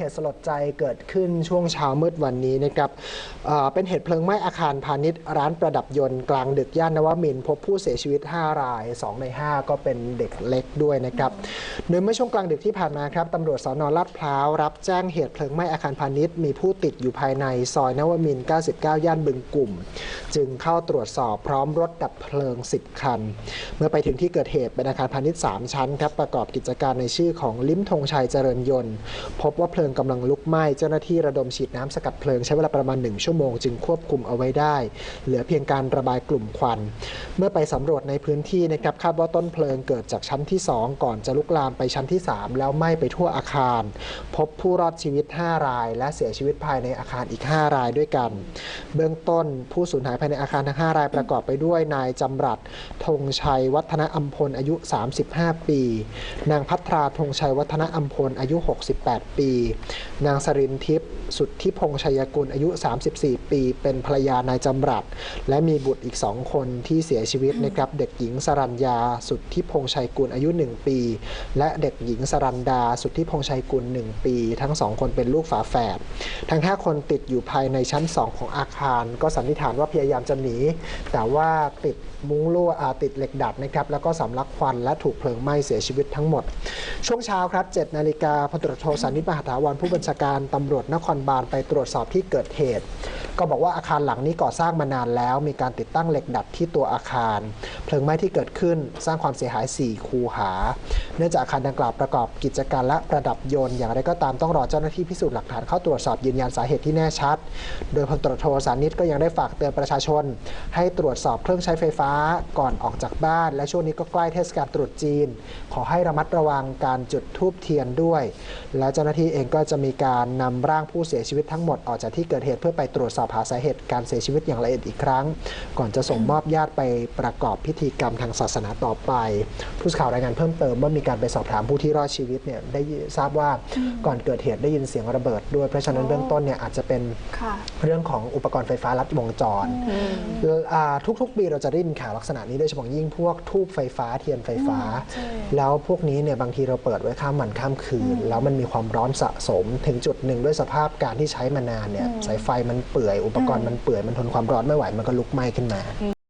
เหตุสลดใจเกิดขึ้นช่วงเช้ามืดวันนี้นะครับเเป็นเหตุเพลิงไหม้อาคารพาณิชย์ร้านประดับยนต์กลางดึกย่านนวมินทร์พบผู้เสียชีวิต 5 ราย 2 ใน 5 ก็เป็นเด็กเล็กด้วยนะครับโดยเมื่อช่วงกลางดึกที่ผ่านมาครับตำรวจสอนลาดพร้าวรับแจ้งเหตุเพลิงไหม้อาคารพาณิชย์มีผู้ติดอยู่ภายในซอยนวมินทร์99 ย่านบึงกลุ่ม จึงเข้าตรวจสอบพร้อมรถดับเพลิง 10 คัน เมื่อไปถึงที่เกิดเหตุเป็นอาคารพาณิชย์ 3 ชั้นครับประกอบกิจการในชื่อของลิ้มธงชัยเจริญยนต์ พบว่าเพลิงกำลังลุกไหม้เจ้าหน้าที่ระดมฉีดน้ำสกัดเพลิงใช้เวลาประมาณ 1 ชั่วโมงจึงควบคุมเอาไว้ได้ เหลือเพียงการระบายกลุ่มควัน เมื่อไปสำรวจในพื้นที่นะครับคาดว่าต้นเพลิงเกิดจากชั้นที่ 2 ก่อนจะลุกลามไปชั้นที่ 3 แล้วไหม้ไปทั่วอาคาร พบผู้รอดชีวิต 5 ราย และเสียชีวิตภายในอาคารอีก 5 รายด้วยกัน เบื้องต้นผู้สูญหายภายในอาคารทั้ง 5 รายประกอบไปด้วยนายจำรัดธงชัยวัฒนอัมพลอายุ 35 ปี นางพัทราธงชัยวัฒนอัมพลอายุ 68 ปีนางสรินทิพย์สุทธิพงษ์ชัยกุลอายุ 34 ปี เป็นภรรยานายจำรัด และมีบุตรอีก2คนที่เสียชีวิตนะครับ เด็กหญิงสรัญญา สุทธิพงษ์ชัยกุลอายุ 1 ปี และเด็กหญิงสรันดา สุทธิพงษ์ชัยกุล 1 ปี ทั้งสองคนเป็นลูกฝาแฝด ทั้ง 5 คนติดอยู่ภายในชั้น 2 ของอาคาร ก็สันนิษฐานว่าพยายามจะหนี แต่ว่าติดมุ้งลวดอ่าติดเหล็กดัดนะครับ แล้วก็สำลักควันและถูกเพลิงไหม้เสียชีวิตทั้งหมด ช่วงเช้าครับ7นาฬิกาพลตรวจโทสันนิษฐ์มหาถาววรผู้บัญชาการตำรวจนครบาลไปตรวจสอบที่เกิดเหตุ ก็บอกว่าอาคารหลังนี้ก่อสร้างมานานแล้ว มีการติดตั้งเหล็กดัดที่ตัวอาคาร เพลิงไหม้ที่เกิดขึ้นสร้างความเสียหาย 4 คูหา เนื่องจากอาคารดังกล่าวประกอบกิจการและประดับยนต์อย่างไรก็ตามต้องรอเจ้าหน้าที่พิสูจน์หลักฐานเข้าตรวจสอบยืนยันสาเหตุที่แน่ชัด โดยพลตรวจโทสานิตก็ยังได้ฝากเตือนประชาชน ให้ตรวจสอบเครื่องใช้ไฟฟ้าก่อนออกจากบ้าน และช่วงนี้ก็ใกล้เทศกาลตรุษจีน ขอให้ระมัดระวังการจุดธูปเทียนด้วย และเจ้าหน้าที่เองก็จะมีการนำร่างผู้เสียชีวิตทั้งหมดออกจากที่เกิดเหตุเพื่อไปตรวจสอบหาสาเหตุการเสียชีวิตอย่างละเอียดอีกครั้ง ก่อนจะส่งมอบญาติไปประกอบพิธีกรรมทางศาสนาต่อไป ผู้สื่อข่าวรายงานเพิ่มเติมว่ามีการไปสอบถามผู้ที่รอดชีวิตเนี่ยได้ทราบว่าก่อนเกิดเหตุได้ยินเสียงระเบิดด้วยเพราะฉะนั้นเบื้องต้นเนี่ยอาจจะเป็นค่ะเรื่องของอุปกรณ์ไฟฟ้าลัดวงจรอ่าทุกๆปีเราจะได้ยินข่าวลักษณะนี้โดยเฉพาะยิ่งพวกทูบไฟฟ้าเทียนไฟฟ้าใช่แล้วพวกนี้เนี่ยบางทีเราเปิดไว้ข้ามวันข้ามคืน แล้วมันมีความร้อนสะสมถึงจุดหนึ่งด้วยสภาพการที่ใช้มานานเนี่ยสายไฟมันเปื่อยอุปกรณ์มันเปื่อยมันทนความร้อนไม่ไหวมันก็ลุกไหม้ขึ้นมา